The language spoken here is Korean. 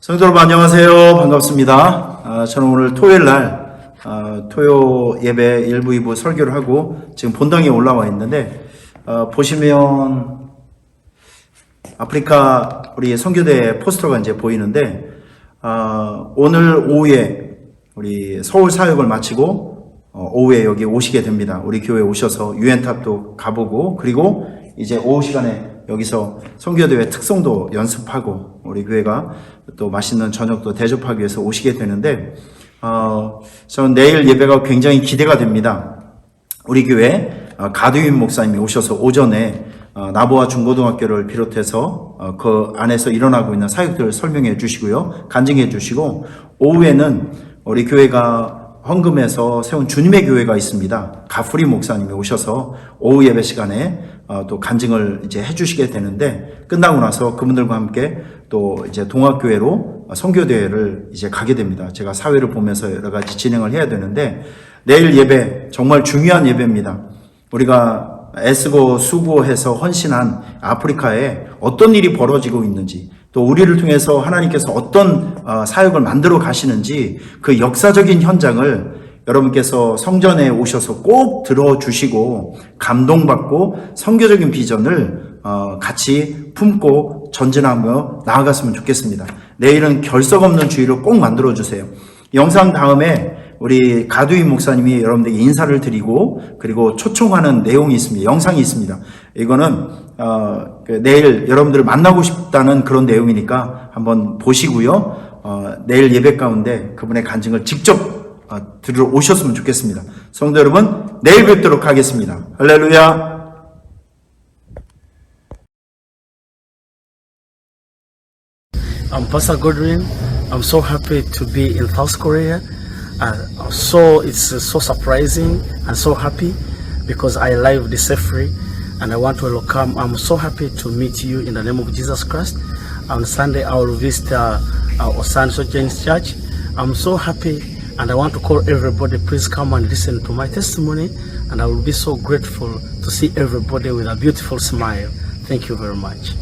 성도 여러분 안녕하세요. 반갑습니다. 아, 저는 오늘 토요일 날 아, 토요 예배 1부, 2부 설교를 하고 지금 본당에 올라와 있는데 어, 보시면 아프리카 우리 선교대 포스터가 이제 보이는데 아, 오늘 오후에 우리 서울 사역을 마치고 어, 오후에 여기 오시게 됩니다. 우리 교회 오셔서 유엔탑도 가보고 그리고 이제 오후 시간에 여기서 선교대회 특성도 연습하고 우리 교회가 또 맛있는 저녁도 대접하기 위해서 오시게 되는데 어, 저는 내일 예배가 굉장히 기대가 됩니다. 우리 교회 어, 가두인 목사님이 오셔서 오전에 어, 나보아 중고등학교를 비롯해서 어, 그 안에서 일어나고 있는 사역들을 설명해 주시고요. 간증해 주시고 오후에는 우리 교회가 헌금해서 세운 주님의 교회가 있습니다. 가프리 목사님이 오셔서 오후 예배 시간에 어, 또 간증을 이제 해주시게 되는데 끝나고 나서 그분들과 함께 또 이제 동학교회로 선교대회를 이제 가게 됩니다. 제가 사회를 보면서 여러 가지 진행을 해야 되는데 내일 예배 정말 중요한 예배입니다. 우리가 애쓰고 수고해서 헌신한 아프리카에 어떤 일이 벌어지고 있는지 또 우리를 통해서 하나님께서 어떤 어, 사역을 만들어 가시는지 그 역사적인 현장을 여러분께서 성전에 오셔서 꼭 들어주시고 감동받고 성교적인 비전을 어, 같이 품고 전진하며 나아갔으면 좋겠습니다. 내일은 결석 없는 주의를 꼭 만들어 주세요. 영상 다음에 우리 가두인 목사님이 여러분들에게 인사를 드리고 그리고 초청하는 내용이 있습니다. 영상이 있습니다. 이거는 어, 그 내일 여러분들을 만나고 싶다는 그런 내용이니까 한번 보시고요. 어, 내일 예배 가운데 그분의 간증을 직접 어, 들으러 오셨으면 좋겠습니다. 성도 여러분, 내일 뵙도록 하겠습니다. 할렐루야. I'm Pastor Godwin. I'm so happy to be in South Korea. Uh, so it's uh, so surprising and so happy because I live the free and I want to welcome. I'm so happy to meet you in the name of Jesus Christ. On Sunday I will visit uh, uh, Osanso James Church. I'm so happy And I want to call everybody, please come and listen to my testimony. And I will be so grateful to see everybody with a beautiful smile. Thank you very much.